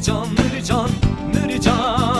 느리전 느리전 느리전.